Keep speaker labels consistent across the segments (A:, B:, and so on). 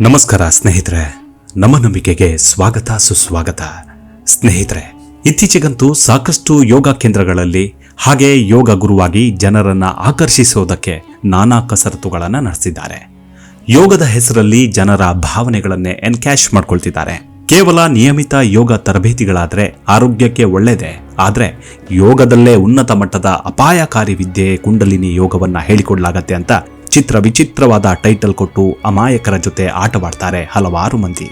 A: ನಮಸ್ಕಾರ ಸ್ನೇಹಿತರೆ, ನಮ್ಮ ನಂಬಿಕೆಗೆ ಸ್ವಾಗತ, ಸುಸ್ವಾಗತ. ಸ್ನೇಹಿತರೆ, ಇತ್ತೀಚೆಗಂತೂ ಸಾಕಷ್ಟು ಯೋಗ ಕೇಂದ್ರಗಳಲ್ಲಿ ಹಾಗೆ ಯೋಗ ಗುರುವಾಗಿ ಜನರನ್ನ ಆಕರ್ಷಿಸೋದಕ್ಕೆ ನಾನಾ ಕಸರತ್ತುಗಳನ್ನು ನಡೆಸಿದ್ದಾರೆ. ಯೋಗದ ಹೆಸರಲ್ಲಿ ಜನರ ಭಾವನೆಗಳನ್ನೇ ಎನ್ಕ್ಯಾಶ್ ಮಾಡ್ಕೊಳ್ತಿದ್ದಾರೆ. ಕೇವಲ ನಿಯಮಿತ ಯೋಗ ತರಬೇತಿಗಳಾದ್ರೆ ಆರೋಗ್ಯಕ್ಕೆ ಒಳ್ಳೆಯದೇ ಆದರೆ ಯೋಗದಲ್ಲೇ ಉನ್ನತ ಮಟ್ಟದ ಅಪಾಯಕಾರಿ ವಿದ್ಯೆ, ಕುಂಡಲಿನಿ ಯೋಗವನ್ನ ಹೇಳಿಕೊಡ್ಲಾಗತ್ತೆ ಅಂತ ಚಿತ್ರ ವಿಚಿತ್ರವಾದ ಟೈಟಲ್ ಕೊಟ್ಟು ಅಮಾಯಕರ ಜೊತೆ ಆಟವಾಡ್ತಾರೆ ಹಲವಾರು ಮಂದಿ.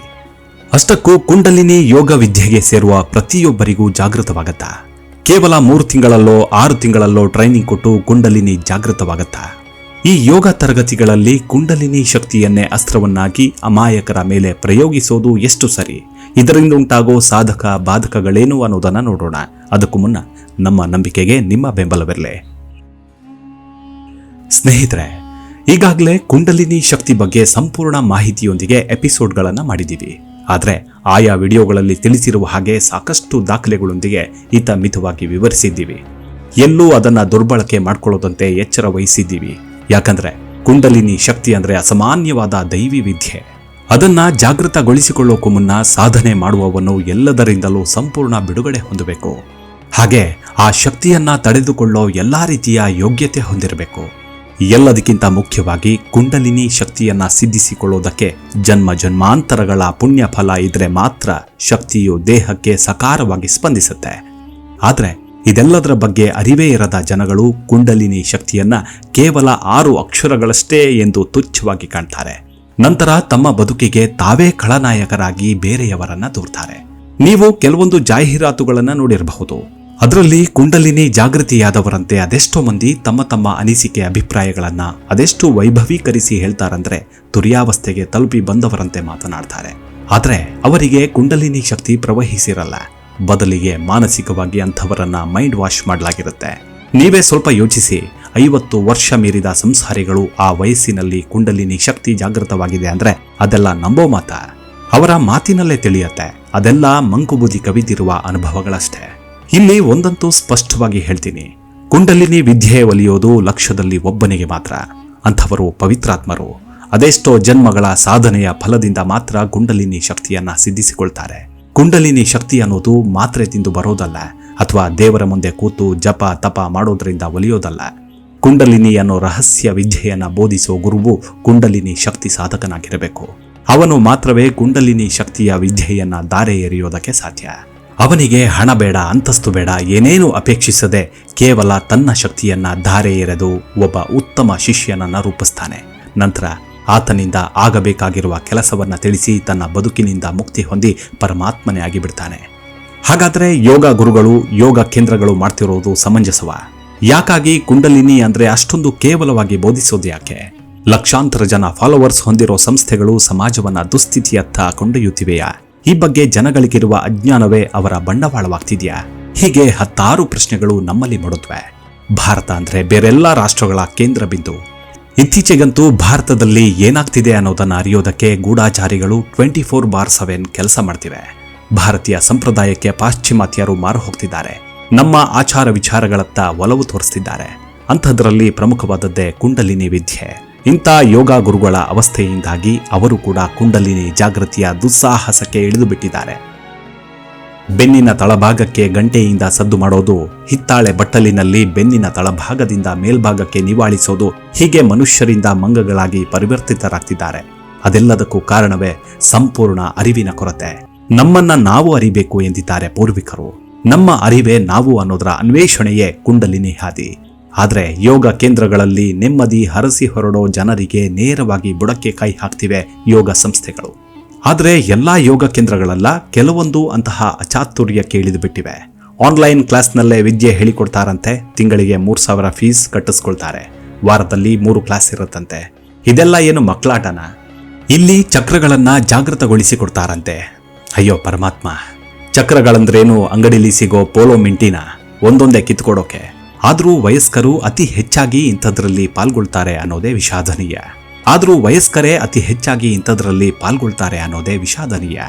A: ಅಷ್ಟಕ್ಕೂ ಕುಂಡಲಿನಿ ಯೋಗ ವಿದ್ಯೆಗೆ ಸೇರುವ ಪ್ರತಿಯೊಬ್ಬರಿಗೂ ಜಾಗೃತವಾಗತ್ತಾ. ಕೇವಲ ಮೂರು ತಿಂಗಳಲ್ಲೋ, ಆರು ತಿಂಗಳಲ್ಲೋ ಟ್ರೈನಿಂಗ್ ಕೊಟ್ಟು ಕುಂಡಲಿನಿ ಜಾಗೃತವಾಗತ್ತಾ. ಈ ಯೋಗ ತರಗತಿಗಳಲ್ಲಿ ಕುಂಡಲಿನಿ ಶಕ್ತಿಯನ್ನೇ ಅಸ್ತ್ರವನ್ನಾಗಿ ಅಮಾಯಕರ ಮೇಲೆ ಪ್ರಯೋಗಿಸೋದು ಎಷ್ಟು ಸರಿ? ಇದರಿಂದ ಉಂಟಾಗೋ ಸಾಧಕ ಬಾಧಕಗಳೇನು ಅನ್ನೋದನ್ನು ನೋಡೋಣ. ಅದಕ್ಕೂ ಮುನ್ನ ನಮ್ಮ ನಂಬಿಕೆಗೆ ನಿಮ್ಮ ಬೆಂಬಲವಿರಲಿ. ಸ್ನೇಹಿತರೆ ಈಗಾಗಲೇ ಕುಂಡಲಿನಿ ಶಕ್ತಿ ಬಗ್ಗೆ ಸಂಪೂರ್ಣ ಮಾಹಿತಿಯೊಂದಿಗೆ ಎಪಿಸೋಡ್ಗಳನ್ನು ಮಾಡಿದ್ದೀವಿ. ಆದರೆ ಆಯಾ ವಿಡಿಯೋಗಳಲ್ಲಿ ತಿಳಿಸಿರುವ ಹಾಗೆ ಸಾಕಷ್ಟು ದಾಖಲೆಗಳೊಂದಿಗೆ ಈತ ಮಿತವಾಗಿ ವಿವರಿಸಿದ್ದೀವಿ. ಎಲ್ಲೂ ಅದನ್ನು ದುರ್ಬಳಕೆ ಮಾಡಿಕೊಳ್ಳೋದಂತೆ ಎಚ್ಚರ ವಹಿಸಿದ್ದೀವಿ. ಯಾಕಂದರೆ ಕುಂಡಲಿನಿ ಶಕ್ತಿ ಅಂದರೆ ಅಸಾಮಾನ್ಯವಾದ ದೈವಿ ವಿದ್ಯೆ. ಅದನ್ನ ಜಾಗೃತಗೊಳಿಸಿಕೊಳ್ಳೋಕ್ಕೂ ಮುನ್ನ ಸಾಧನೆ ಮಾಡುವವನು ಎಲ್ಲದರಿಂದಲೂ ಸಂಪೂರ್ಣ ಬಿಡುಗಡೆ ಹೊಂದಬೇಕು. ಹಾಗೆ ಆ ಶಕ್ತಿಯನ್ನ ತಡೆದುಕೊಳ್ಳೋ ಎಲ್ಲಾ ರೀತಿಯ ಯೋಗ್ಯತೆ ಹೊಂದಿರಬೇಕು. ಎಲ್ಲದಕ್ಕಿಂತ ಮುಖ್ಯವಾಗಿ ಕುಂಡಲಿನಿ ಶಕ್ತಿಯನ್ನ ಸಿದ್ಧಿಸಿಕೊಳ್ಳುವುದಕ್ಕೆ ಜನ್ಮ ಜನ್ಮಾಂತರಗಳ ಪುಣ್ಯ ಫಲ ಇದ್ರೆ ಮಾತ್ರ ಶಕ್ತಿಯು ದೇಹಕ್ಕೆ ಸಕಾರವಾಗಿ ಸ್ಪಂದಿಸುತ್ತೆ. ಆದರೆ ಇದೆಲ್ಲದರ ಬಗ್ಗೆ ಅರಿವೇ ಇರದ ಜನಗಳು ಕುಂಡಲಿನಿ ಶಕ್ತಿಯನ್ನ ಕೇವಲ ಆರು ಅಕ್ಷರಗಳಷ್ಟೇ ಎಂದು ತುಚ್ಛವಾಗಿ ಕಾಣ್ತಾರೆ. ನಂತರ ತಮ್ಮ ಬದುಕಿಗೆ ತಾವೇ ಖಳನಾಯಕರಾಗಿ ಬೇರೆಯವರನ್ನ ದೂರ್ತಾರೆ ನೀವು ಕೆಲವೊಂದು ಜಾಹೀರಾತುಗಳನ್ನ ನೋಡಿರಬಹುದು. ಅದರಲ್ಲಿ ಕುಂಡಲಿನಿ ಜಾಗೃತಿಯಾದವರಂತೆ ಅದೆಷ್ಟೋ ಮಂದಿ ತಮ್ಮ ತಮ್ಮ ಅನಿಸಿಕೆ ಅಭಿಪ್ರಾಯಗಳನ್ನ ಅದೆಷ್ಟು ವೈಭವೀಕರಿಸಿ ಹೇಳ್ತಾರಂದ್ರೆ ತುರ್ಯಾವಸ್ಥೆಗೆ ತಲುಪಿ ಬಂದವರಂತೆ ಮಾತನಾಡ್ತಾರೆ. ಆದರೆ ಅವರಿಗೆ ಕುಂಡಲಿನಿ ಶಕ್ತಿ ಪ್ರವಹಿಸಿರಲ್ಲ. ಬದಲಿಗೆ ಮಾನಸಿಕವಾಗಿ ಅಂಥವರನ್ನ ಮೈಂಡ್ ವಾಶ್ ಮಾಡಲಾಗಿರುತ್ತೆ. ನೀವೇ ಸ್ವಲ್ಪ ಯೋಚಿಸಿ, ಐವತ್ತು ವರ್ಷ ಮೀರಿದ ಸಂಸಾರಿಗಳು ಆ ವಯಸ್ಸಿನಲ್ಲಿ ಕುಂಡಲಿನಿ ಶಕ್ತಿ ಜಾಗೃತವಾಗಿದೆ ಅಂದ್ರೆ ಅದೆಲ್ಲ ನಂಬೋ ಮಾತ? ಅವರ ಮಾತಿನಲ್ಲೇ ತಿಳಿಯತ್ತೆ. ಅದೆಲ್ಲ ಮಂಕುಬುದಿ ಕವಿದಿರುವ ಅನುಭವಗಳಷ್ಟೇ. ಇಲ್ಲಿ ಒಂದಂತೂ ಸ್ಪಷ್ಟವಾಗಿ ಹೇಳ್ತೀನಿ. ಕುಂಡಲಿನಿ ವಿದ್ಯೆ ಒಲಿಯೋದು ಲಕ್ಷದಲ್ಲಿ ಒಬ್ಬನಿಗೆ ಮಾತ್ರ. ಅಂಥವರು ಪವಿತ್ರಾತ್ಮರು. ಅದೆಷ್ಟೋ ಜನ್ಮಗಳ ಸಾಧನೆಯ ಫಲದಿಂದ ಮಾತ್ರ ಕುಂಡಲಿನಿ ಶಕ್ತಿಯನ್ನ ಸಿದ್ಧಿಸಿಕೊಳ್ತಾರೆ. ಕುಂಡಲಿನಿ ಶಕ್ತಿ ಅನ್ನೋದು ಮಾತ್ರೆ ತಿಂದು ಬರೋದಲ್ಲ, ಅಥವಾ ದೇವರ ಮುಂದೆ ಕೂತು ಜಪ ತಪ ಮಾಡೋದ್ರಿಂದ ಒಲಿಯೋದಲ್ಲ. ಕುಂಡಲಿನಿ ಅನ್ನೋ ರಹಸ್ಯ ವಿದ್ಯೆಯನ್ನ ಬೋಧಿಸೋ ಗುರುವು ಕುಂಡಲಿನಿ ಶಕ್ತಿ ಸಾಧಕನಾಗಿರಬೇಕು. ಅವನು ಮಾತ್ರವೇ ಕುಂಡಲಿನಿ ಶಕ್ತಿಯ ವಿದ್ಯೆಯನ್ನ ದಾರೆ ಎರೆಯೋದಕ್ಕೆ ಸಾಧ್ಯ. ಅವನಿಗೆ ಹಣ ಬೇಡ, ಅಂತಸ್ತು ಬೇಡ, ಏನೇನು ಅಪೇಕ್ಷಿಸದೆ ಕೇವಲ ತನ್ನ ಶಕ್ತಿಯನ್ನ ಧಾರೆ ಎರೆದು ಒಬ್ಬ ಉತ್ತಮ ಶಿಷ್ಯನನ್ನ ರೂಪಿಸ್ತಾನೆ. ನಂತರ ಆತನಿಂದ ಆಗಬೇಕಾಗಿರುವ ಕೆಲಸವನ್ನ ತಿಳಿಸಿ ತನ್ನ ಬದುಕಿನಿಂದ ಮುಕ್ತಿ ಹೊಂದಿ ಪರಮಾತ್ಮನೇ ಆಗಿಬಿಡ್ತಾನೆ. ಹಾಗಾದರೆ ಯೋಗ ಗುರುಗಳು, ಯೋಗ ಕೇಂದ್ರಗಳು ಮಾಡ್ತಿರೋದು ಸಮಂಜಸವ? ಯಾಕಾಗಿ ಕುಂಡಲಿನಿ ಅಂದ್ರೆ ಅಷ್ಟೊಂದು ಕೇವಲವಾಗಿ ಬೋಧಿಸೋದು ಯಾಕೆ? ಲಕ್ಷಾಂತರ ಜನ ಫಾಲೋವರ್ಸ್ ಹೊಂದಿರೋ ಸಂಸ್ಥೆಗಳು ಸಮಾಜವನ್ನ ದುಸ್ಥಿತಿಯತ್ತ ಕೊಂಡೊಯ್ಯುತ್ತಿವೆಯಾ? ಈ ಬಗ್ಗೆ ಜನಗಳಿಗಿರುವ ಅಜ್ಞಾನವೇ ಅವರ ಬಂಡವಾಳವಾಗ್ತಿದೆಯಾ? ಹೀಗೆ ಹತ್ತಾರು ಪ್ರಶ್ನೆಗಳು ನಮ್ಮಲ್ಲಿ ಮೂಡುತ್ತವೆ ಭಾರತ ಅಂದ್ರೆ ಬೇರೆಲ್ಲ ರಾಷ್ಟ್ರಗಳ ಕೇಂದ್ರ ಬಿಂದು. ಇತ್ತೀಚೆಗಂತೂ ಭಾರತದಲ್ಲಿ ಏನಾಗ್ತಿದೆ ಅನ್ನೋದನ್ನ ಅರಿಯೋದಕ್ಕೆ ಗೂಢಾಚಾರಿಗಳು ಟ್ವೆಂಟಿ ಫೋರ್ ಬಾರ್ ಸೆವೆನ್ ಕೆಲಸ ಮಾಡ್ತಿವೆ. ಭಾರತೀಯ ಸಂಪ್ರದಾಯಕ್ಕೆ ಪಾಶ್ಚಿಮಾತ್ಯರು ಮಾರು ಹೋಗ್ತಿದ್ದಾರೆ. ನಮ್ಮ ಆಚಾರ ವಿಚಾರಗಳತ್ತ ಒಲವು ತೋರಿಸ್ತಿದ್ದಾರೆ. ಅಂಥದ್ರಲ್ಲಿ ಪ್ರಮುಖವಾದದ್ದೇ ಕುಂಡಲಿನಿ ವಿದ್ಯೆ. ಇಂಥ ಯೋಗ ಗುರುಗಳ ಅವಸ್ಥೆಯಿಂದಾಗಿ ಅವರು ಕೂಡ ಕುಂಡಲಿನಿ ಜಾಗೃತಿಯ ದುಸ್ಸಾಹಸಕ್ಕೆ ಇಳಿದು ಬಿಟ್ಟಿದ್ದಾರೆ. ಬೆನ್ನಿನ ತಳಭಾಗಕ್ಕೆ ಗಂಟೆಯಿಂದ ಸದ್ದು ಮಾಡೋದು, ಹಿತ್ತಾಳೆ ಬಟ್ಟಲಿನಲ್ಲಿ ಬೆನ್ನಿನ ತಳಭಾಗದಿಂದ ಮೇಲ್ಭಾಗಕ್ಕೆ ನಿವಾಳಿಸೋದು ಹೀಗೆ ಮನುಷ್ಯರಿಂದ ಮಂಗಗಳಾಗಿ ಪರಿವರ್ತಿತರಾಗ್ತಿದ್ದಾರೆ. ಅದೆಲ್ಲದಕ್ಕೂ ಕಾರಣವೇ ಸಂಪೂರ್ಣ ಅರಿವಿನ ಕೊರತೆ. ನಮ್ಮನ್ನ ನಾವು ಅರಿಬೇಕು ಎಂದಿದ್ದಾರೆ ಪೂರ್ವಿಕರು. ನಮ್ಮ ಅರಿವೇ ನಾವು ಅನ್ನೋದರ ಅನ್ವೇಷಣೆಯೇ ಕುಂಡಲಿನಿ ಹಾದಿ. ಆದ್ರೆ ಯೋಗ ಕೇಂದ್ರಗಳಲ್ಲಿ ನೆಮ್ಮದಿ ಹರಸಿ ಹೊರಡೋ ಜನರಿಗೆ ನೇರವಾಗಿ ಬುಡಕ್ಕೆ ಕೈ ಹಾಕ್ತಿವೆ ಯೋಗ ಸಂಸ್ಥೆಗಳು. ಆದರೆ ಎಲ್ಲ ಯೋಗ ಕೇಂದ್ರಗಳಲ್ಲ ಕೆಲವೊಂದು ಅಂತಹ ಅಚಾತುರ್ಯ ಕೇಳಿದು ಬಿಟ್ಟಿವೆ ಆನ್ಲೈನ್ ಕ್ಲಾಸ್ನಲ್ಲೇ ವಿದ್ಯೆ ಹೇಳಿಕೊಡ್ತಾರಂತೆ, ತಿಂಗಳಿಗೆ ಮೂರು ಸಾವಿರ ಫೀಸ್ ಕಟ್ಟಿಸ್ಕೊಳ್ತಾರೆ. ವಾರದಲ್ಲಿ ಮೂರು ಕ್ಲಾಸ್ ಇರುತ್ತಂತೆ. ಇದೆಲ್ಲ ಏನು ಮಕ್ಕಳಾಟನ? ಇಲ್ಲಿ ಚಕ್ರಗಳನ್ನ ಜಾಗೃತಗೊಳಿಸಿಕೊಡ್ತಾರಂತೆ ಅಯ್ಯೋ ಪರಮಾತ್ಮ, ಚಕ್ರಗಳಂದ್ರೇನು ಅಂಗಡಿಲಿ ಸಿಗೋ ಪೋಲೋ ಮಿಂಟಿನ? ಒಂದೊಂದೇ ಕಿತ್ಕೊಡೋಕೆ. ಆದರೂ ವಯಸ್ಕರು ಅತಿ ಹೆಚ್ಚಾಗಿ ಇಂಥದ್ರಲ್ಲಿ ಪಾಲ್ಗೊಳ್ತಾರೆ ಅನ್ನೋದೇ ವಿಷಾದನೀಯ. ಆದರೂ ವಯಸ್ಕರೇ ಅತಿ ಹೆಚ್ಚಾಗಿ ಇಂಥದ್ರಲ್ಲಿ ಪಾಲ್ಗೊಳ್ತಾರೆ ಅನ್ನೋದೇ ವಿಷಾದನೀಯ.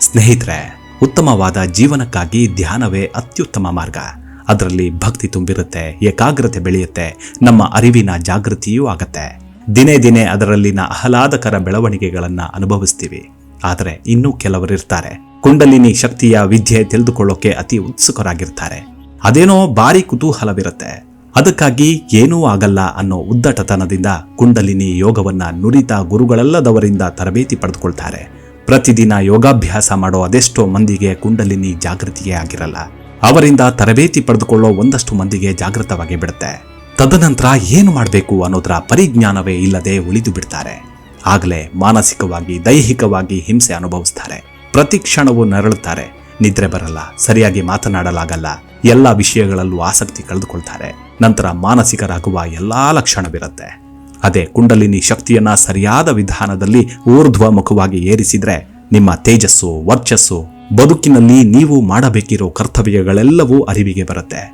A: ಸ್ನೇಹಿತರೆ, ಉತ್ತಮವಾದ ಜೀವನಕ್ಕಾಗಿ ಧ್ಯಾನವೇ ಅತ್ಯುತ್ತಮ ಮಾರ್ಗ. ಅದರಲ್ಲಿ ಭಕ್ತಿ ತುಂಬಿರುತ್ತೆ, ಏಕಾಗ್ರತೆ ಬೆಳೆಯುತ್ತೆ, ನಮ್ಮ ಅರಿವಿನ ಜಾಗೃತಿಯೂ ಆಗತ್ತೆ. ದಿನೇ ದಿನೇ ಅದರಲ್ಲಿನ ಆಹ್ಲಾದಕರ ಬೆಳವಣಿಗೆಗಳನ್ನು ಅನುಭವಿಸ್ತೀವಿ. ಆದರೆ ಇನ್ನೂ ಕೆಲವರಿರ್ತಾರೆ. ಕುಂಡಲಿನಿ ಶಕ್ತಿಯ ವಿದ್ಯೆ ತಿಳಿದುಕೊಳ್ಳೋಕೆ ಅತಿ ಉತ್ಸುಕರಾಗಿರ್ತಾರೆ. ಅದೇನೋ ಭಾರಿ ಕುತೂಹಲವಿರುತ್ತೆ. ಅದಕ್ಕಾಗಿ ಏನೂ ಆಗಲ್ಲ ಅನ್ನೋ ಉದ್ದಟತನದಿಂದ ಕುಂಡಲಿನಿ ಯೋಗವನ್ನ ನುರಿತ ಗುರುಗಳಲ್ಲದವರಿಂದ ತರಬೇತಿ ಪಡೆದುಕೊಳ್ತಾರೆ. ಪ್ರತಿದಿನ ಯೋಗಾಭ್ಯಾಸ ಮಾಡೋ ಅದೆಷ್ಟೋ ಮಂದಿಗೆ ಕುಂಡಲಿನಿ ಜಾಗೃತಿಯೇ ಆಗಿರಲ್ಲ. ಅವರಿಂದ ತರಬೇತಿ ಪಡೆದುಕೊಳ್ಳೋ ಒಂದಷ್ಟು ಮಂದಿಗೆ ಜಾಗೃತವಾಗಿ ಬಿಡುತ್ತೆ. ತದನಂತರ ಏನು ಮಾಡಬೇಕು ಅನ್ನೋದರ ಪರಿಜ್ಞಾನವೇ ಇಲ್ಲದೆ ಉಳಿದು ಬಿಡ್ತಾರೆ. ಆಗಲೇ ಮಾನಸಿಕವಾಗಿ ದೈಹಿಕವಾಗಿ ಹಿಂಸೆ ಅನುಭವಿಸ್ತಾರೆ. ಪ್ರತಿ ಕ್ಷಣವೂ ನರಳುತ್ತಾರೆ. ನಿದ್ರೆ ಬರಲ್ಲ, ಸರಿಯಾಗಿ ಮಾತನಾಡಲಾಗಲ್ಲ. ಎಲ್ಲ ವಿಷಯಗಳಲ್ಲೂ ಆಸಕ್ತಿ ಕಳೆದುಕೊಳ್ತಾರೆ. ನಂತರ ಮಾನಸಿಕರಾಗುವ ಎಲ್ಲಾ ಲಕ್ಷಣವಿರುತ್ತೆ. ಅದೇ ಕುಂಡಲಿನಿ ಶಕ್ತಿಯನ್ನ ಸರಿಯಾದ ವಿಧಾನದಲ್ಲಿ ಊರ್ಧ್ವ ಮುಖವಾಗಿ ಏರಿಸಿದ್ರೆ ನಿಮ್ಮ ತೇಜಸ್ಸು, ವರ್ಚಸ್ಸು, ಬದುಕಿನಲ್ಲಿ ನೀವು ಮಾಡಬೇಕಿರೋ ಕರ್ತವ್ಯಗಳೆಲ್ಲವೂ ಅರಿವಿಗೆ ಬರುತ್ತೆ.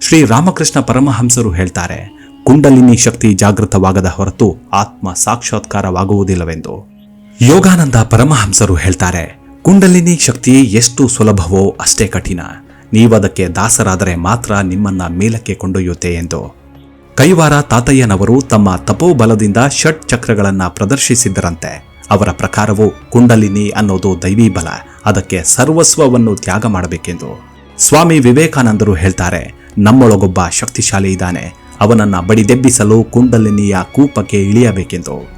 A: ಶ್ರೀ ರಾಮಕೃಷ್ಣ ಪರಮಹಂಸರು ಹೇಳ್ತಾರೆ, ಕುಂಡಲಿನಿ ಶಕ್ತಿ ಜಾಗೃತವಾಗದ ಹೊರತು ಆತ್ಮ ಸಾಕ್ಷಾತ್ಕಾರವಾಗುವುದಿಲ್ಲವೆಂದು. ಯೋಗಾನಂದ ಪರಮಹಂಸರು ಹೇಳ್ತಾರೆ ಕುಂಡಲಿನಿ ಶಕ್ತಿ ಎಷ್ಟು ಸುಲಭವೋ ಅಷ್ಟೇ ಕಠಿಣ. ನೀವದಕ್ಕೆ ದಾಸರಾದರೆ ಮಾತ್ರ ನಿಮ್ಮನ್ನ ಮೇಲಕ್ಕೆ ಕೊಂಡೊಯ್ಯುತ್ತೆ ಎಂದು. ಕೈವಾರ ತಾತಯ್ಯನವರು ತಮ್ಮ ತಪೋಬಲದಿಂದ ಷಟ್ ಚಕ್ರಗಳನ್ನು ಪ್ರದರ್ಶಿಸಿದ್ದರಂತೆ. ಅವರ ಪ್ರಕಾರವು ಕುಂಡಲಿನಿ ಅನ್ನೋದು ದೈವಿ ಬಲ ಅದಕ್ಕೆ ಸರ್ವಸ್ವವನ್ನು ತ್ಯಾಗ ಮಾಡಬೇಕೆಂದು. ಸ್ವಾಮಿ ವಿವೇಕಾನಂದರು ಹೇಳ್ತಾರೆ, ನಮ್ಮೊಳಗೊಬ್ಬ ಶಕ್ತಿಶಾಲಿ ಇದ್ದಾನೆ. ಅವನನ್ನ ಬಡಿದೆಬ್ಬಿಸಲು ಕುಂಡಲಿನಿಯ ಕೂಪಕ್ಕೆ ಇಳಿಯಬೇಕೆಂದು.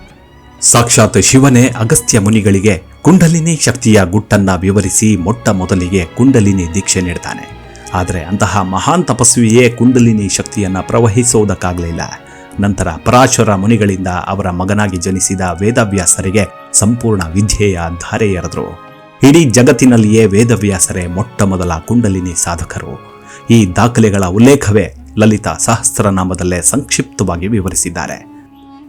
A: ಸಾಕ್ಷಾತ್ ಶಿವನೇ ಅಗಸ್ತ್ಯ ಮುನಿಗಳಿಗೆ ಕುಂಡಲಿನಿ ಶಕ್ತಿಯ ಗುಟ್ಟನ್ನ ವಿವರಿಸಿ ಮೊಟ್ಟ ಮೊದಲಿಗೆ ಕುಂಡಲಿನಿ ದೀಕ್ಷೆ ನೀಡ್ತಾನೆ. ಆದರೆ ಅಂತಹ ಮಹಾನ್ ತಪಸ್ವಿಯೇ ಕುಂಡಲಿನಿ ಶಕ್ತಿಯನ್ನ ಪ್ರವಹಿಸುವುದಕ್ಕಾಗಲಿಲ್ಲ ನಂತರ ಪರಾಶರ ಮುನಿಗಳಿಂದ ಅವರ ಮಗನಾಗಿ ಜನಿಸಿದ ವೇದವ್ಯಾಸರಿಗೆ ಸಂಪೂರ್ಣ ವಿದ್ಯೆಯ ಧಾರೆ ಎರೆದರು. ಇಡೀ ಜಗತ್ತಿನಲ್ಲಿಯೇ ವೇದವ್ಯಾಸರೇ ಮೊಟ್ಟ ಮೊದಲ ಕುಂಡಲಿನಿ ಸಾಧಕರು. ಈ ದಾಖಲೆಗಳ ಉಲ್ಲೇಖವೇ ಲಲಿತಾ ಸಹಸ್ರನಾಮದಲ್ಲೇ ಸಂಕ್ಷಿಪ್ತವಾಗಿ ವಿವರಿಸಿದ್ದಾರೆ.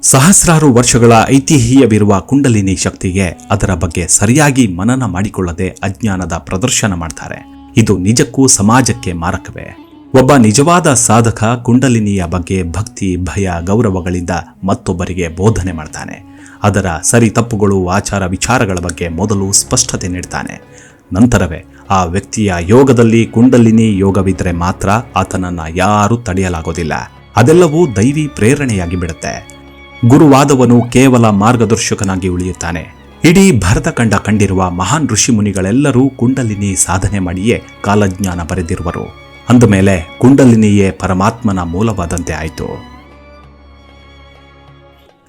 A: ಸಹಸ್ರಾರು ವರ್ಷಗಳ ಐತಿಹ್ಯವಿರುವ ಕುಂಡಲಿನಿ ಶಕ್ತಿಗೆ ಅದರ ಬಗ್ಗೆ ಸರಿಯಾಗಿ ಮನನ ಮಾಡಿಕೊಳ್ಳದೆ ಅಜ್ಞಾನದ ಪ್ರದರ್ಶನ ಮಾಡ್ತಾರೆ. ಇದು ನಿಜಕ್ಕೂ ಸಮಾಜಕ್ಕೆ ಮಾರಕವೇ. ಒಬ್ಬ ನಿಜವಾದ ಸಾಧಕ ಕುಂಡಲಿನಿಯ ಬಗ್ಗೆ ಭಕ್ತಿ, ಭಯ, ಗೌರವಗಳಿಂದ ಮತ್ತೊಬ್ಬರಿಗೆ ಬೋಧನೆ ಮಾಡ್ತಾನೆ. ಅದರ ಸರಿ ತಪ್ಪುಗಳು, ಆಚಾರ ವಿಚಾರಗಳ ಬಗ್ಗೆ ಮೊದಲು ಸ್ಪಷ್ಟತೆ ನೀಡ್ತಾನೆ. ನಂತರವೇ ಆ ವ್ಯಕ್ತಿಯ ಯೋಗದಲ್ಲಿ ಕುಂಡಲಿನಿ ಯೋಗವಿದ್ರೆ ಮಾತ್ರ ಆತನನ್ನ ಯಾರೂ ತಡೆಯಲಾಗೋದಿಲ್ಲ. ಅದೆಲ್ಲವೂ ದೈವಿ ಪ್ರೇರಣೆಯಾಗಿ ಬಿಡುತ್ತೆ. ಗುರುವಾದವನು ಕೇವಲ ಮಾರ್ಗದರ್ಶಕನಾಗಿ ಉಳಿಯುತ್ತಾನೆ. ಇಡೀ ಭರತ ಕಂಡ ಕಂಡಿರುವ ಮಹಾನ್ ಋಷಿ ಮುನಿಗಳೆಲ್ಲರೂ ಕುಂಡಲಿನಿ ಸಾಧನೆ ಮಾಡಿಯೇ ಕಾಲಜ್ಞಾನ ಬರೆದಿರುವರು. ಅಂದಮೇಲೆ ಕುಂಡಲಿನಿಯೇ ಪರಮಾತ್ಮನ ಮೂಲವಾದಂತೆ ಆಯಿತು.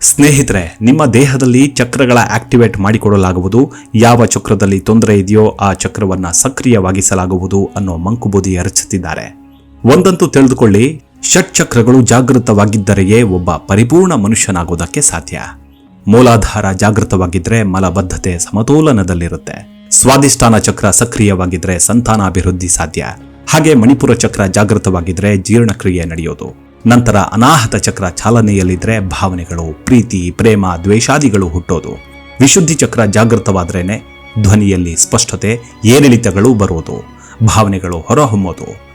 A: ಸ್ನೇಹಿತರೆ, ನಿಮ್ಮ ದೇಹದಲ್ಲಿ ಚಕ್ರಗಳ ಆಕ್ಟಿವೇಟ್ ಮಾಡಿಕೊಡಲಾಗುವುದು, ಯಾವ ಚಕ್ರದಲ್ಲಿ ತೊಂದರೆ ಇದೆಯೋ ಆ ಚಕ್ರವನ್ನ ಸಕ್ರಿಯವಾಗಿಸಲಾಗುವುದು ಅನ್ನೋ ಮಂಕುಬೂದಿ ಎರಚುತ್ತಿದ್ದಾರೆ ಒಂದಂತೂ ತಿಳಿದುಕೊಳ್ಳಿ ಷಟ್ಚಕ್ರಗಳು ಜಾಗೃತವಾಗಿದ್ದರೆಯೇ ಒಬ್ಬ ಪರಿಪೂರ್ಣ ಮನುಷ್ಯನಾಗುವುದಕ್ಕೆ ಸಾಧ್ಯ. ಮೂಲಾಧಾರ ಜಾಗೃತವಾಗಿದ್ರೆ ಮಲಬದ್ಧತೆ ಸಮತೋಲನದಲ್ಲಿರುತ್ತೆ. ಸ್ವಾಧಿಷ್ಠಾನ ಚಕ್ರ ಸಕ್ರಿಯವಾಗಿದ್ರೆ ಸಂತಾನಾಭಿವೃದ್ಧಿ ಸಾಧ್ಯ. ಹಾಗೆ ಮಣಿಪುರ ಚಕ್ರ ಜಾಗೃತವಾಗಿದ್ರೆ ಜೀರ್ಣಕ್ರಿಯೆ ನಡೆಯೋದು. ನಂತರ ಅನಾಹತ ಚಕ್ರ ಚಾಲನೆಯಲ್ಲಿದ್ರೆ ಭಾವನೆಗಳು, ಪ್ರೀತಿ, ಪ್ರೇಮ, ದ್ವೇಷಾದಿಗಳು ಹುಟ್ಟೋದು. ವಿಶುದ್ಧಿ ಚಕ್ರ ಜಾಗೃತವಾದ್ರೇನೆ ಧ್ವನಿಯಲ್ಲಿ ಸ್ಪಷ್ಟತೆ, ಏರಿಳಿತಗಳು ಬರುವುದು ಭಾವನೆಗಳು ಹೊರಹೊಮ್ಮೋದು.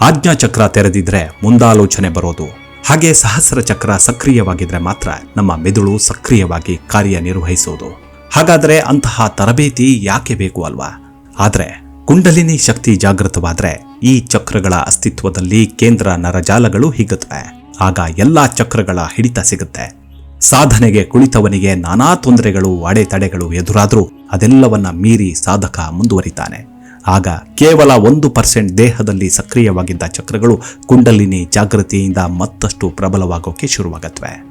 A: ಆಜ್ಞಾಚಕ್ರ ತೆರೆದಿದ್ರೆ ಮುಂದಾಲೋಚನೆ ಬರೋದು. ಹಾಗೆ ಸಹಸ್ರ ಚಕ್ರ ಸಕ್ರಿಯವಾಗಿದ್ರೆ ಮಾತ್ರ ನಮ್ಮ ಮೆದುಳು ಸಕ್ರಿಯವಾಗಿ ಕಾರ್ಯನಿರ್ವಹಿಸೋದು. ಹಾಗಾದ್ರೆ ಅಂತಹ ತರಬೇತಿ ಯಾಕೆ ಬೇಕು ಅಲ್ವಾ? ಆದ್ರೆ ಕುಂಡಲಿನಿ ಶಕ್ತಿ ಜಾಗೃತವಾದ್ರೆ ಈ ಚಕ್ರಗಳ ಅಸ್ತಿತ್ವದಲ್ಲಿ ಕೇಂದ್ರ ನರಜಾಲಗಳು ಹಿಗ್ಗುತ್ತವೆ. ಆಗ ಎಲ್ಲಾ ಚಕ್ರಗಳ ಹಿಡಿತ ಸಿಗುತ್ತೆ. ಸಾಧನೆಗೆ ಕುಳಿತವನಿಗೆ ನಾನಾ ತೊಂದರೆಗಳು, ಅಡೆತಡೆಗಳು ಎದುರಾದರೂ ಅದೆಲ್ಲವನ್ನ ಮೀರಿ ಸಾಧಕ ಮುಂದುವರಿತಾನೆ. ಆಗ ಕೇವಲ ಒಂದು ಪರ್ಸೆಂಟ್ ದೇಹದಲ್ಲಿ ಸಕ್ರಿಯವಾಗಿದ್ದ ಚಕ್ರಗಳು ಕುಂಡಲಿನಿ ಜಾಗೃತಿಯಿಂದ ಮತ್ತಷ್ಟು ಪ್ರಬಲವಾಗೋಕೆ ಶುರುವಾಗತ್ವೆ.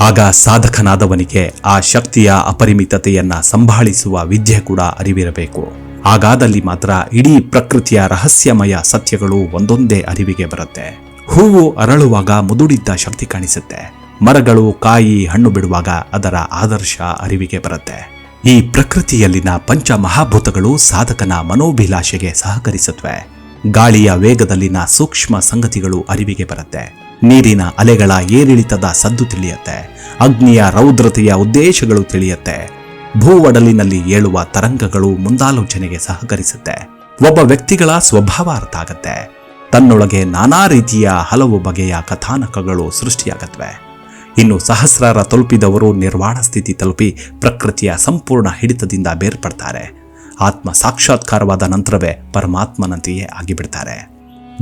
A: ಆಗ ಸಾಧಕನಾದವನಿಗೆ ಆ ಶಕ್ತಿಯ ಅಪರಿಮಿತತೆಯನ್ನ ಸಂಭಾಳಿಸುವ ವಿದ್ಯೆ ಕೂಡ ಅರಿವಿರಬೇಕು. ಹಾಗಾದಲ್ಲಿ ಮಾತ್ರ ಇಡೀ ಪ್ರಕೃತಿಯ ರಹಸ್ಯಮಯ ಸತ್ಯಗಳು ಒಂದೊಂದೇ ಅರಿವಿಗೆ ಬರುತ್ತೆ. ಹೂವು ಅರಳುವಾಗ ಮುದುಡಿದ್ದ ಶಕ್ತಿ ಕಾಣಿಸುತ್ತೆ. ಮರಗಳು, ಕಾಯಿ, ಹಣ್ಣು ಬಿಡುವಾಗ ಅದರ ಆದರ್ಶ ಅರಿವಿಗೆ ಬರುತ್ತೆ. ಈ ಪ್ರಕೃತಿಯಲ್ಲಿನ ಪಂಚಮಹಾಭೂತಗಳು ಸಾಧಕನ ಮನೋಭಿಲಾಷೆಗೆ ಸಹಕರಿಸುತ್ತವೆ. ಗಾಳಿಯ ವೇಗದಲ್ಲಿನ ಸೂಕ್ಷ್ಮ ಸಂಗತಿಗಳು ಅರಿವಿಗೆ ಬರುತ್ತೆ. ನೀರಿನ ಅಲೆಗಳ ಏರಿಳಿತದ ಸದ್ದು ತಿಳಿಯುತ್ತೆ. ಅಗ್ನಿಯ ರೌದ್ರತೆಯ ಉದ್ದೇಶಗಳು ತಿಳಿಯುತ್ತೆ. ಭೂವಡಲಿನಲ್ಲಿ ಏಳುವ ತರಂಗಗಳು ಮುಂದಾಲೋಚನೆಗೆ ಸಹಕರಿಸುತ್ತೆ. ಒಬ್ಬ ವ್ಯಕ್ತಿಗಳ ಸ್ವಭಾವ ಅರ್ಥ ಆಗತ್ತೆ. ತನ್ನೊಳಗೆ ನಾನಾ ರೀತಿಯ ಹಲವು ಬಗೆಯ ಕಥಾನಕಗಳು ಸೃಷ್ಟಿಯಾಗತ್ವೆ. ಇನ್ನು ಸಹಸ್ರಾರ ತಲುಪಿದವರು ನಿರ್ವಾಣ ಸ್ಥಿತಿ ತಲುಪಿ ಪ್ರಕೃತಿಯ ಸಂಪೂರ್ಣ ಹಿಡಿತದಿಂದ ಬೇರ್ಪಡ್ತಾರೆ. ಆತ್ಮ ಸಾಕ್ಷಾತ್ಕಾರವಾದ ನಂತರವೇ ಪರಮಾತ್ಮನಂತೆಯೇ ಆಗಿಬಿಡ್ತಾರೆ.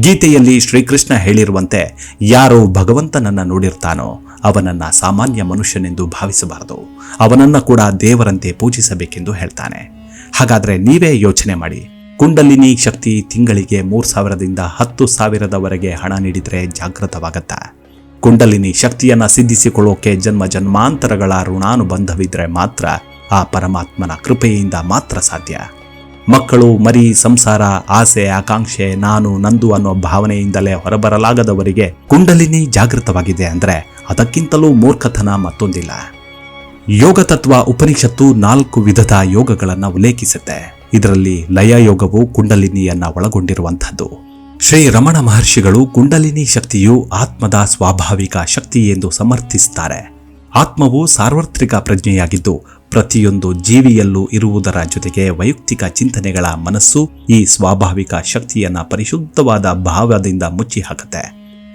A: ಗೀತೆಯಲ್ಲಿ ಶ್ರೀಕೃಷ್ಣ ಹೇಳಿರುವಂತೆ, ಯಾರು ಭಗವಂತನನ್ನ ನೋಡಿರ್ತಾನೋ, ಅವನನ್ನ ಸಾಮಾನ್ಯ ಮನುಷ್ಯನೆಂದು ಭಾವಿಸಬಾರದು. ಅವನನ್ನ ಕೂಡ ದೇವರಂತೆ ಪೂಜಿಸಬೇಕೆಂದು ಹೇಳ್ತಾನೆ. ಹಾಗಾದ್ರೆ ನೀವೇ ಯೋಚನೆ ಮಾಡಿ. ಕುಂಡಲಿನಿ ಶಕ್ತಿ ತಿಂಗಳಿಗೆ ಮೂರು ಸಾವಿರದಿಂದ ಹತ್ತು ಸಾವಿರದವರೆಗೆ ಹಣ ನೀಡಿದರೆ ಜಾಗೃತವಾಗತ್ತಾ ಕುಂಡಲಿನಿ ಶಕ್ತಿಯನ್ನ ಸಿದ್ಧಿಸಿಕೊಳ್ಳೋಕೆ ಜನ್ಮ ಜನ್ಮಾಂತರಗಳ ಋಣಾನುಬಂಧವಿದ್ರೆ ಮಾತ್ರ ಆ ಪರಮಾತ್ಮನ ಕೃಪೆಯಿಂದ ಮಾತ್ರ ಸಾಧ್ಯ. ಮಕ್ಕಳು, ಮರಿ, ಸಂಸಾರ, ಆಸೆ, ಆಕಾಂಕ್ಷೆ, ನಾನು, ನಂದು ಅನ್ನೋ ಭಾವನೆಯಿಂದಲೇ ಹೊರಬರಲಾಗದವರಿಗೆ ಕುಂಡಲಿನಿ ಜಾಗೃತವಾಗಿದೆ ಅಂದರೆ ಅದಕ್ಕಿಂತಲೂ ಮೂರ್ಖತನ ಮತ್ತೊಂದಿಲ್ಲ. ಯೋಗ ತತ್ವ ಉಪನಿಷತ್ತು ನಾಲ್ಕು ವಿಧದ ಯೋಗಗಳನ್ನು ಉಲ್ಲೇಖಿಸುತ್ತೆ. ಇದರಲ್ಲಿ ಲಯ ಯೋಗವು ಕುಂಡಲಿನಿಯನ್ನ ಒಳಗೊಂಡಿರುವಂಥದ್ದು. ಶ್ರೀ ರಮಣ ಮಹರ್ಷಿಗಳು ಕುಂಡಲಿನಿ ಶಕ್ತಿಯು ಆತ್ಮದ ಸ್ವಾಭಾವಿಕ ಶಕ್ತಿ ಎಂದು ಸಮರ್ಥಿಸುತ್ತಾರೆ ಆತ್ಮವು ಸಾರ್ವತ್ರಿಕ ಪ್ರಜ್ಞೆಯಾಗಿದ್ದು, ಪ್ರತಿಯೊಂದು ಜೀವಿಯಲ್ಲೂ ಇರುವುದರ ಜೊತೆಗೆ ವೈಯಕ್ತಿಕ ಚಿಂತನೆಗಳ ಮನಸ್ಸು ಈ ಸ್ವಾಭಾವಿಕ ಶಕ್ತಿಯನ್ನ ಪರಿಶುದ್ಧವಾದ ಭಾವದಿಂದ ಮುಚ್ಚಿ ಹಾಕುತ್ತೆ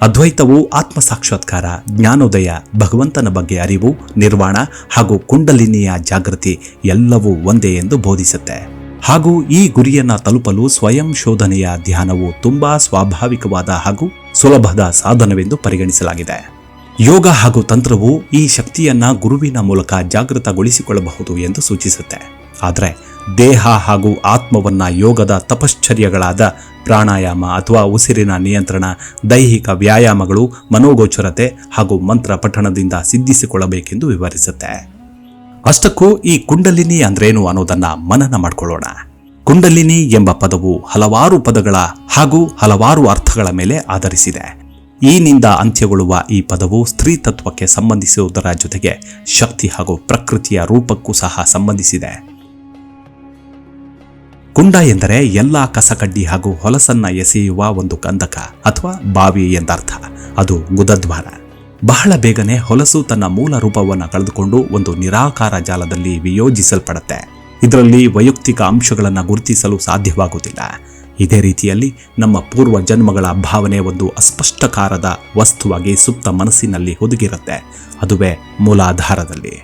A: ಅದ್ವೈತವು ಆತ್ಮ ಸಾಕ್ಷಾತ್ಕಾರ ಜ್ಞಾನೋದಯ, ಭಗವಂತನ ಬಗ್ಗೆ ಅರಿವು, ನಿರ್ವಾಣ ಹಾಗೂ ಕುಂಡಲಿನಿಯ ಜಾಗೃತಿ ಎಲ್ಲವೂ ಒಂದೇ ಎಂದು ಬೋಧಿಸುತ್ತೆ. ಹಾಗೂ ಈ ಗುರಿಯನ್ನ ತಲುಪಲು ಸ್ವಯಂ ಶೋಧನೆಯ ಧ್ಯಾನವು ತುಂಬಾ ಸ್ವಾಭಾವಿಕವಾದ ಹಾಗೂ ಸುಲಭದ ಸಾಧನವೆಂದು ಪರಿಗಣಿಸಲಾಗಿದೆ. ಯೋಗ ಹಾಗೂ ತಂತ್ರವು ಈ ಶಕ್ತಿಯನ್ನ ಗುರುವಿನ ಮೂಲಕ ಜಾಗೃತಗೊಳಿಸಿಕೊಳ್ಳಬಹುದು ಎಂದು ಸೂಚಿಸುತ್ತೆ. ಆದರೆ ದೇಹ ಹಾಗೂ ಆತ್ಮವನ್ನ ಯೋಗದ ತಪಶ್ಚರ್ಯಗಳಾದ ಪ್ರಾಣಾಯಾಮ ಅಥವಾ ಉಸಿರಿನ ನಿಯಂತ್ರಣ, ದೈಹಿಕ ವ್ಯಾಯಾಮಗಳು, ಮನೋಗೋಚರತೆ ಹಾಗೂ ಮಂತ್ರ ಪಠಣದಿಂದ ಸಿದ್ಧಿಸಿಕೊಳ್ಳಬೇಕೆಂದು ವಿವರಿಸುತ್ತೆ. ಅಷ್ಟಕ್ಕೂ ಈ ಕುಂಡಲಿನಿ ಅಂದ್ರೇನು ಅನ್ನೋದನ್ನ ಮನನ ಮಾಡಿಕೊಳ್ಳೋಣ. ಕುಂಡಲಿನಿ ಎಂಬ ಪದವು ಹಲವಾರು ಪದಗಳ ಹಾಗೂ ಹಲವಾರು ಅರ್ಥಗಳ ಮೇಲೆ ಆಧರಿಸಿದೆ. ಈ ನಿಂದ ಅಂತ್ಯಗೊಳ್ಳುವ ಈ ಪದವು ಸ್ತ್ರೀ ತತ್ವಕ್ಕೆ ಸಂಬಂಧಿಸುವುದರ ಜೊತೆಗೆ ಶಕ್ತಿ ಹಾಗೂ ಪ್ರಕೃತಿಯ ರೂಪಕ್ಕೂ ಸಹ ಸಂಬಂಧಿಸಿದೆ. ಕುಂಡ ಎಂದರೆ ಎಲ್ಲ ಕಸಕಡ್ಡಿ ಹಾಗೂ ಹೊಲಸನ್ನ ಎಸೆಯುವ ಒಂದು ಕಂದಕ ಅಥವಾ ಬಾವಿ ಎಂದರ್ಥ. ಅದು ಗುದದ್ವಾರ. ಬಹಳ ಬೇಗನೆ ಹೊಲಸು ತನ್ನ ಮೂಲ ರೂಪವನ್ನು ಕಳೆದುಕೊಂಡು ಒಂದು ನಿರಾಕಾರ ಜಾಲದಲ್ಲಿ ವಿಯೋಜಿಸಲ್ಪಡುತ್ತೆ. ಇದರಲ್ಲಿ ವೈಯಕ್ತಿಕ ಅಂಶಗಳನ್ನು ಗುರುತಿಸಲು ಸಾಧ್ಯವಾಗುವುದಿಲ್ಲ. ಇದೇ ರೀತಿಯಲ್ಲಿ ನಮ್ಮ ಪೂರ್ವ ಜನ್ಮಗಳ ಭಾವನೆ ಒಂದು ಅಸ್ಪಷ್ಟಕಾರದ ವಸ್ತುವಾಗಿ ಸುಪ್ತ ಮನಸ್ಸಿನಲ್ಲಿ ಹುದುಗಿರುತ್ತೆ. ಅದುವೇ ಮೂಲಾಧಾರದಲ್ಲಿ.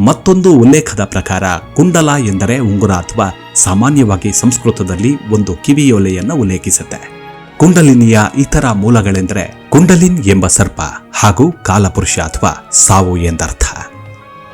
A: ಮತ್ತೊಂದು ಉಲ್ಲೇಖದ ಪ್ರಕಾರ ಕುಂಡಲ ಎಂದರೆ ಉಂಗುರ ಅಥವಾ ಸಾಮಾನ್ಯವಾಗಿ ಸಂಸ್ಕೃತದಲ್ಲಿ ಒಂದು ಕಿವಿಯೊಲೆಯನ್ನು ಉಲ್ಲೇಖಿಸುತ್ತೆ. ಕುಂಡಲಿನಿಯ ಇತರ ಮೂಲಗಳೆಂದರೆ ಕುಂಡಲಿನ್ ಎಂಬ ಸರ್ಪ ಹಾಗೂ ಕಾಲಪುರುಷ ಅಥವಾ ಸಾವು ಎಂದರ್ಥ.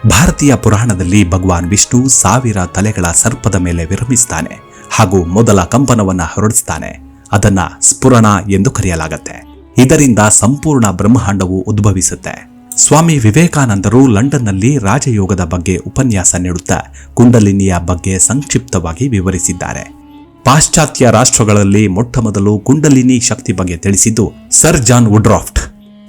A: ಭಾರತೀಯ ಪುರಾಣದಲ್ಲಿ ಭಗವಾನ್ ವಿಷ್ಣು ಸಾವಿರ ತಲೆಗಳ ಸರ್ಪದ ಮೇಲೆ ವಿರಮಿಸ್ತಾನೆ ಹಾಗೂ ಮೊದಲ ಕಂಪನವನ್ನ ಹೊರಡಿಸ್ತಾನೆ. ಅದನ್ನ ಸ್ಫುರಣ ಎಂದು ಕರೆಯಲಾಗತ್ತೆ. ಇದರಿಂದ ಸಂಪೂರ್ಣ ಬ್ರಹ್ಮಾಂಡವು ಉದ್ಭವಿಸುತ್ತೆ. ಸ್ವಾಮಿ ವಿವೇಕಾನಂದರು ಲಂಡನ್ನಲ್ಲಿ ರಾಜಯೋಗದ ಬಗ್ಗೆ ಉಪನ್ಯಾಸ ನೀಡುತ್ತಾ ಕುಂಡಲಿನಿಯ ಬಗ್ಗೆ ಸಂಕ್ಷಿಪ್ತವಾಗಿ ವಿವರಿಸಿದ್ದಾರೆ. ಪಾಶ್ಚಾತ್ಯ ರಾಷ್ಟ್ರಗಳಲ್ಲಿ ಮೊಟ್ಟಮೊದಲು ಕುಂಡಲಿನಿ ಶಕ್ತಿ ಬಗ್ಗೆ ತಿಳಿಸಿದ್ದು ಸರ್ ಜಾನ್ ವುಡ್ರಾಫ್ಟ್.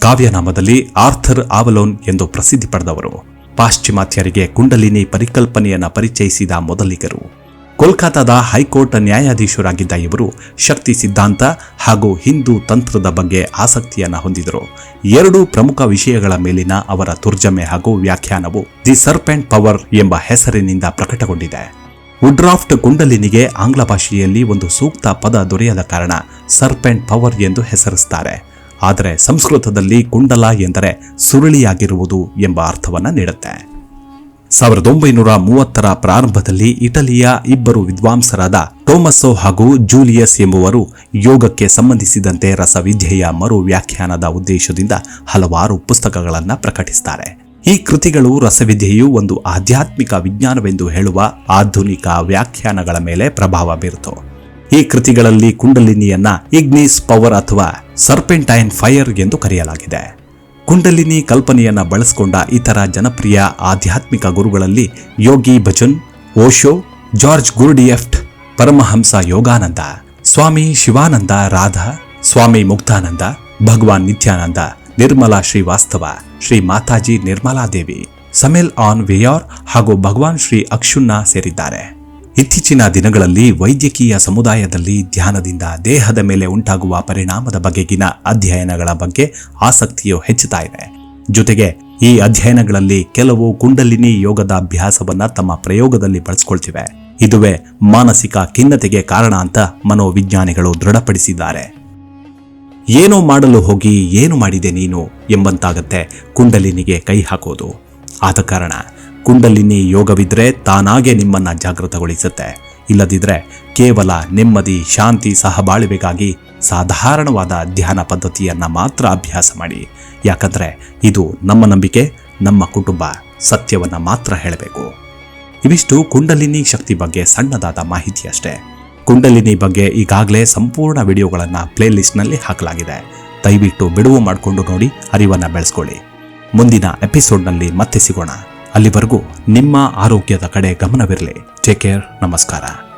A: ಕಾವ್ಯನಾಮದಲ್ಲಿ ಆರ್ಥರ್ ಆವಲೋನ್ ಎಂದು ಪ್ರಸಿದ್ಧಿ ಪಡೆದವರು. ಪಾಶ್ಚಿಮಾತ್ಯರಿಗೆ ಕುಂಡಲಿನಿ ಪರಿಕಲ್ಪನೆಯನ್ನು ಪರಿಚಯಿಸಿದ ಮೊದಲಿಗರು. ಕೋಲ್ಕತ್ತಾದ ಹೈಕೋರ್ಟ್ ನ್ಯಾಯಾಧೀಶರಾಗಿದ್ದ ಇವರು ಶಕ್ತಿ ಸಿದ್ಧಾಂತ ಹಾಗೂ ಹಿಂದೂ ತಂತ್ರದ ಬಗ್ಗೆ ಆಸಕ್ತಿಯನ್ನು ಹೊಂದಿದರು. ಎರಡು ಪ್ರಮುಖ ವಿಷಯಗಳ ಮೇಲಿನ ಅವರ ತುರ್ಜಮೆ ಹಾಗೂ ವ್ಯಾಖ್ಯಾನವು ದಿ ಸರ್ಪೆಂಟ್ ಪವರ್ ಎಂಬ ಹೆಸರಿನಿಂದ ಪ್ರಕಟಗೊಂಡಿದೆ. ವುಡ್ರಾಫ್ಟ್ ಗುಂಡಲಿನಿಗೆ ಆಂಗ್ಲ ಭಾಷೆಯಲ್ಲಿ ಒಂದು ಸೂಕ್ತ ಪದ ದೊರೆಯದ ಕಾರಣ ಸರ್ಪೆಂಟ್ ಪವರ್ ಎಂದು ಹೆಸರಿಸುತ್ತಾರೆ ಆದರೆ ಸಂಸ್ಕೃತದಲ್ಲಿ ಕುಂಡಲ ಎಂದರೆ ಸುರುಳಿಯಾಗಿರುವುದು ಎಂಬ ಅರ್ಥವನ್ನು ನೀಡುತ್ತೆ. ಸಾವಿರದ ಒಂಬೈನೂರ ಮೂವತ್ತರ ಪ್ರಾರಂಭದಲ್ಲಿ ಇಟಲಿಯ ಇಬ್ಬರು ವಿದ್ವಾಂಸರಾದ ಟೋಮಸೋ ಹಾಗೂ ಜೂಲಿಯಸ್ ಎಂಬುವರು ಯೋಗಕ್ಕೆ ಸಂಬಂಧಿಸಿದಂತೆ ರಸವಿದ್ಯೆಯ ಮರು ವ್ಯಾಖ್ಯಾನದ ಉದ್ದೇಶದಿಂದ ಹಲವಾರು ಪುಸ್ತಕಗಳನ್ನು ಪ್ರಕಟಿಸುತ್ತಾರೆ ಈ ಕೃತಿಗಳು ರಸವಿದ್ಯೆಯು ಒಂದು ಆಧ್ಯಾತ್ಮಿಕ ವಿಜ್ಞಾನವೆಂದು ಹೇಳುವ ಆಧುನಿಕ ವ್ಯಾಖ್ಯಾನಗಳ ಮೇಲೆ ಪ್ರಭಾವ ಬೀರಿತು ಈ ಕೃತಿಗಳಲ್ಲಿ ಕುಂಡಲಿನಿಯನ್ನ ಇಗ್ನಿಸ್ ಪವರ್ ಅಥವಾ ಸರ್ಪೆಂಟೈನ್ ಫೈರ್ ಎಂದು ಕರೆಯಲಾಗಿದೆ. ಕುಂಡಲಿನಿ ಕಲ್ಪನೆಯನ್ನ ಬಳಸಿಕೊಂಡ ಇತರ ಜನಪ್ರಿಯ ಆಧ್ಯಾತ್ಮಿಕ ಗುರುಗಳಲ್ಲಿ Yogi Bhajan, Osho, George Gurdjieff, Paramahansa Yogananda, Swami Sivananda Radha, Swami Muktananda, Bhagavan Nityananda Nirmala Srivastava, Shri Mataji Nirmala Devi Samael Aun Weor ಹಾಗೂ ಭಗವಾನ್ ಶ್ರೀ ಅಕ್ಷುನ್ನ ಸೇರಿದ್ದಾರೆ. ಇತ್ತೀಚಿನ ದಿನಗಳಲ್ಲಿ ವೈದ್ಯಕೀಯ ಸಮುದಾಯದಲ್ಲಿ ಧ್ಯಾನದಿಂದ ದೇಹದ ಮೇಲೆ ಉಂಟಾಗುವ ಪರಿಣಾಮದ ಬಗೆಗಿನ ಅಧ್ಯಯನಗಳ ಬಗ್ಗೆ ಆಸಕ್ತಿಯು ಹೆಚ್ಚುತ್ತಾ ಇದೆ. ಜೊತೆಗೆ ಈ ಅಧ್ಯಯನಗಳಲ್ಲಿ ಕೆಲವು ಕುಂಡಲಿನಿ ಯೋಗದ ಅಭ್ಯಾಸವನ್ನ ತಮ್ಮ ಪ್ರಯೋಗದಲ್ಲಿ ಬಳಸಿಕೊಳ್ತಿವೆ. ಇದುವೇ ಮಾನಸಿಕ ಖಿನ್ನತೆಗೆ ಕಾರಣ ಅಂತ ಮನೋವಿಜ್ಞಾನಿಗಳು ದೃಢಪಡಿಸಿದ್ದಾರೆ. ಏನೋ ಮಾಡಲು ಹೋಗಿ ಏನು ಮಾಡಿದೆ ನೀನು ಎಂಬಂತಾಗತ್ತೆ ಕುಂಡಲಿನಿಗೆ ಕೈ ಹಾಕೋದು. ಆದ ಕಾರಣ ಕುಂಡಲಿನಿ ಯೋಗವಿದ್ರೆ ತಾನಾಗೆ ನಿಮ್ಮನ್ನ ಜಾಗೃತಗೊಳಿಸುತ್ತೆ. ಇಲ್ಲದಿದ್ರೆ ಕೇವಲ ನೆಮ್ಮದಿ, ಶಾಂತಿ, ಸಹಬಾಳ್ವೆಗಾಗಿ ಸಾಧಾರಣವಾದ ಧ್ಯಾನ ಪದ್ಧತಿಯನ್ನ ಮಾತ್ರ ಅಭ್ಯಾಸ ಮಾಡಿ. ಯಾಕಂದ್ರೆ ಇದು ನಮ್ಮ ನಂಬಿಕೆ, ನಮ್ಮ ಕುಟುಂಬ ಸತ್ಯವನ್ನ ಮಾತ್ರ ಹೇಳಬೇಕು. ಇವಿಷ್ಟು ಕುಂಡಲಿನಿ ಶಕ್ತಿ ಬಗ್ಗೆ ಸಣ್ಣದಾದ ಮಾಹಿತಿ ಅಷ್ಟೇ. ಕುಂಡಲಿನಿ ಬಗ್ಗೆ ಈಗಾಗಲೇ ಸಂಪೂರ್ಣ ವಿಡಿಯೋಗಳನ್ನು ಪ್ಲೇಲಿಸ್ಟ್ನಲ್ಲಿ ಹಾಕಲಾಗಿದೆ. ದಯವಿಟ್ಟು ಬಿಡುವು ಮಾಡಿಕೊಂಡು ನೋಡಿ, ಅರಿವನ್ನ ಬೆಳೆಸ್ಕೊಳ್ಳಿ. ಮುಂದಿನ ಎಪಿಸೋಡ್ನಲ್ಲಿ ಮತ್ತೆ ಸಿಗೋಣ. ಅಲ್ಲಿವರೆಗೂ ನಿಮ್ಮ ಆರೋಗ್ಯದ ಕಡೆ ಗಮನವಿರಲಿ. ಟೇಕ್ ಕೇರ್ ನಮಸ್ಕಾರ.